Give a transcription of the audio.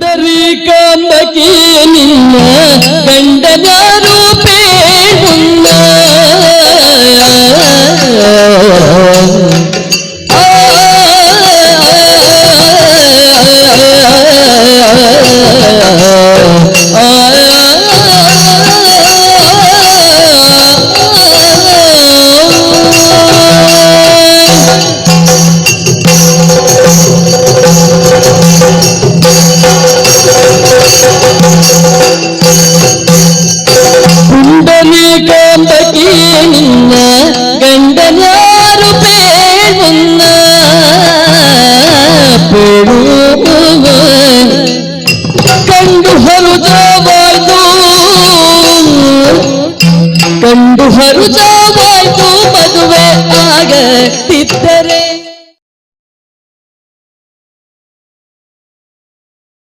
ಪುಂಡರೀಕಾಂಬಕಿ ನಿನ್ನ ಗಂಡನಾರು കോമ്പട്ടിയെന്ന് കണ്ടനാരു പേരുന്ന പെടുവൻ കണ്ടു ഹരുതാവാഴ്ന്നു കണ്ടു ഹരുതാവാഴ്ന്നു മದುವೆ ആകത്തിത്തരെ